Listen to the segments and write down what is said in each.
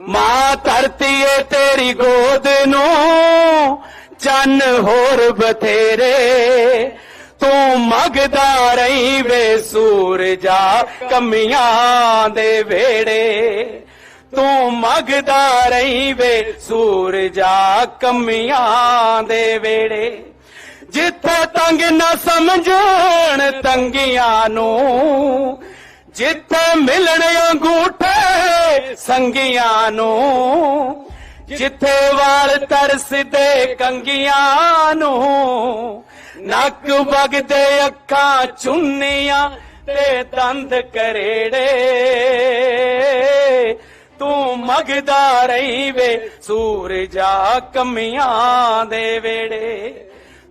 ਮਾਂ ਧਰਤੀ ਏ ਤੇਰੀ ਗੋਦ ਨੂੰ, ਚੰਨ ਹੋਰ ਬਥੇਰੇ। ਤੂੰ ਮਗਦਾ ਰਹੀ ਵੇ ਸੂਰਜਾ ਕਮੀਆਂ ਦੇ ਵੇੜੇ ਤੂੰ ਮਗਦਾ ਰਹੀ ਵੇ ਸੂਰਜਾ ਕਮੀਆਂ ਦੇ ਵੇੜੇ ਜਿੱਥੇ ਤੰਗ ਨਾ ਸਮਝਣ ਤੰਗੀਆਂ ਨੂੰ, ਜਿੱਥੇ ਮਿਲਣ ਅੰਗੂਠੇ ਸੰਗੀਆਂ ਨੂੰ, ਜਿੱਥੇ ਵਾਲ ਤਰਸਦੇ ਕੰਗੀਆਂ ਨੂੰ, ਨੱਕ ਵਗਦੇ ਅੱਖਾਂ ਚੁੰਨੀਆਂ ਤੇ ਦੰਦ ਕਰੇੜੇ। ਤੂੰ ਮਗਦਾ ਰਹੀ ਵੇ ਸੂਰਜਾ ਕਮੀਆਂ ਦੇ ਵੇੜੇ।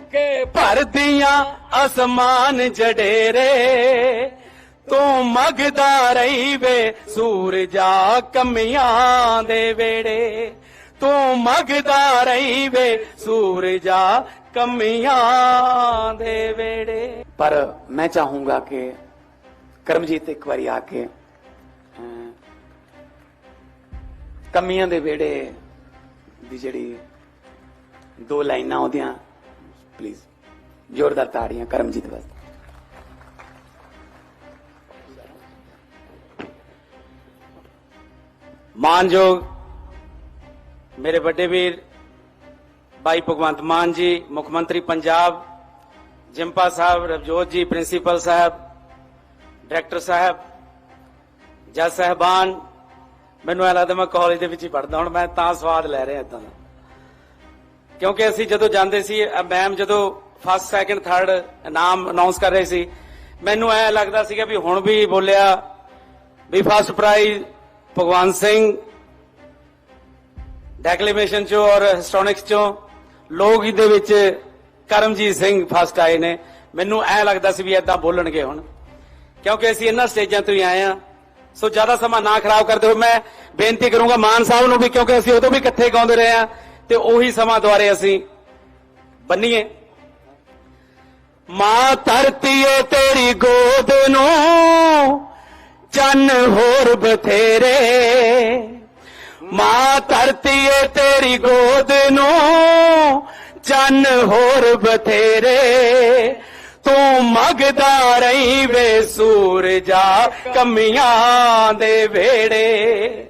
ਹੋਂਕੇ ਭਰਦੀਆਂ ਅਸਮਾਨ ਜਡੇਰੇ। ਤੂੰ ਮਗਦਾ ਰਹੀ ਵੇ ਸੂਰਜਾ ਕਮੀਆਂ ਦੇ ਵੇੜੇ। ਤੂੰ ਮਗਦਾ ਰਹੀ ਵੇ ਸੂਰਜਾ ਕਮੀਆਂ ਦੇ ਵੇੜੇ। ਪਰ ਮੈਂ ਚਾਹੂੰਗਾ ਕਿ ਕਰਮਜੀਤ ਇੱਕ ਵਾਰੀ ਆ ਕੇ ਕਮੀਆਂ ਦੇ ਵੇੜੇ ਦੀ ਜਿਹੜੀ ਦੋ ਲਾਈਨਾਂ ਉਹਦੀਆਂ ਪਲੀਜ਼ ਜ਼ੋਰਦਾਰ ਤਾੜੀਆਂ ਕਰਮਜੀਤ ਵਾਸਤੇ ਮਾਨਯੋਗ ਮੇਰੇ ਵੱਡੇ ਵੀਰ ਭਾਈ ਭਗਵੰਤ ਮਾਨ ਜੀ ਮੁੱਖ ਮੰਤਰੀ ਪੰਜਾਬ ਜਿੰਪਾ ਸਾਹਿਬ ਰਵਜੋਤ ਜੀ ਪ੍ਰਿੰਸੀਪਲ ਸਾਹਿਬ ਡਾਇਰੈਕਟਰ ਸਾਹਿਬ ਜੱਜ ਸਾਹਿਬਾਨ ਮੈਨੂੰ ਇਹ ਲੱਗਦਾ ਮੈਂ ਕਾਲਜ ਦੇ ਵਿੱਚ ਹੀ ਪੜਦਾ ਹੁਣ ਮੈਂ ਤਾਂ ਸਵਾਦ ਲੈ ਰਿਹਾ ਇਦਾਂ ਦਾ। ਕਿਉਂਕਿ ਅਸੀਂ ਜਦੋਂ ਜਾਂਦੇ ਸੀ ਮੈਮ ਜਦੋਂ ਫਸਟ ਸੈਕੰਡ ਥਰਡ ਨਾਮ ਅਨਾਉਂਸ ਕਰ ਰਹੇ ਸੀ, ਮੈਨੂੰ ਐ ਲੱਗਦਾ ਸੀਗਾ ਵੀ ਹੁਣ ਵੀ ਬੋਲਿਆ ਵੀ ਫਸਟ ਪ੍ਰਾਈਜ਼ ਭਗਵਾਨ ਸਿੰਘ ਡੈਕਲੇਮੇਸ਼ਨ ਚੋਂ ਔਰ ਹਿਸਟੋਨਿਕਸ ਚੋਂ ਲੋਕ ਦੇ ਵਿੱਚ ਕਰਮਜੀਤ ਸਿੰਘ ਫਸਟ ਆਏ ਨੇ। ਮੈਨੂੰ ਐ ਲੱਗਦਾ ਸੀ ਵੀ ਐਦਾਂ ਬੋਲਣਗੇ ਹੁਣ। ਕਿਉਂਕਿ ਅਸੀਂ ਇਹਨਾਂ ਸਟੇਜਾਂ ਤੋਂ ਹੀ ਆਏ ਆ ਸੋ ਜ਼ਿਆਦਾ ਸਮਾਂ ਨਾ ਖਰਾਬ ਕਰਦੇ ਹੋਏ ਮੈਂ ਬੇਨਤੀ ਕਰੂੰਗਾ ਮਾਨ ਸਾਹਿਬ ਨੂੰ ਵੀ, ਕਿਉਂਕਿ ਅਸੀਂ ਉਦੋਂ ਵੀ ਇਕੱਠੇ ਗਾਉਂਦੇ ਰਹੇ ਆ ਤੇ ਉਹੀ ਸਮਾਂ ਦੁਆਰੇ ਅਸੀਂ ਬੰਨੀਏ। ਮਾਂ ਧਰਤੀ ਏ ਤੇਰੀ ਗੋਦ ਨੂੰ, ਚੰਨ ਹੋਰ ਬਥੇਰੇ। ਮਾਂ ਧਰਤੀ ਏ ਤੇਰੀ ਗੋਦ ਨੂੰ, ਚੰਨ ਹੋਰ ਬਥੇਰੇ। ਤੂੰ ਮਗਦਾ ਰਹੀ ਵੇ ਸੂਰਜਾ, ਕਮੀਆਂ ਦੇ ਵੇੜੇ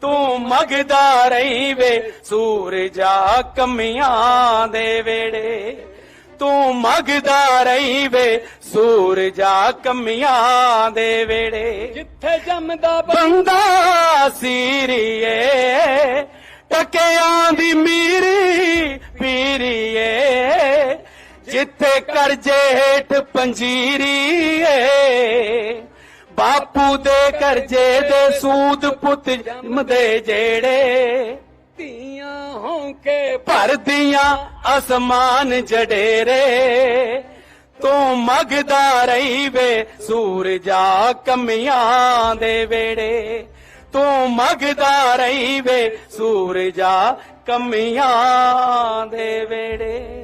ਤੂੰ ਮਗਦਾ ਰਹੀ ਵੇ ਸੂਰਜਾ ਕਮੀਆਂ ਦੇ ਵੇੜੇ। ਤੂੰ ਮਗਦਾ ਰਹੀ ਵੇ ਸੂਰਜਾ ਕਮੀਆਂ ਦੇ ਵੇੜੇ। ਜਿੱਥੇ ਜੰਮਦਾ ਬੰਦਾ ਸੀਰੀਏ ਟਕਿਆਂ ਦੀ ਮੀਰੀ ਪੀਰੀਏ। ਜਿੱਥੇ ਕਰਜੇ ਹੇਠ ਪੰਜੀਰੀਏ ਬਾਪੂ ਦੇ ਕਰਜੇ ਦੇ ਸੂਦ ਪੁੱਤ ਜੰਮਦੇ ਜਿਹੜੇ ਧੀਆਂ ਹੋਂਕੇ ਭਰਦੀਆਂ ਅਸਮਾਨ ਜਡੇਰੇ। ਤੂੰ ਮਗਦਾ ਰਹੀ ਵੇ ਸੂਰਜਾ ਕਮੀਆਂ ਦੇ ਵੇੜੇ। ਤੂੰ ਮਗਦਾ ਰਹੀ ਵੇ ਸੂਰਜਾ ਕਮੀਆਂ ਦੇ ਵੇੜੇ।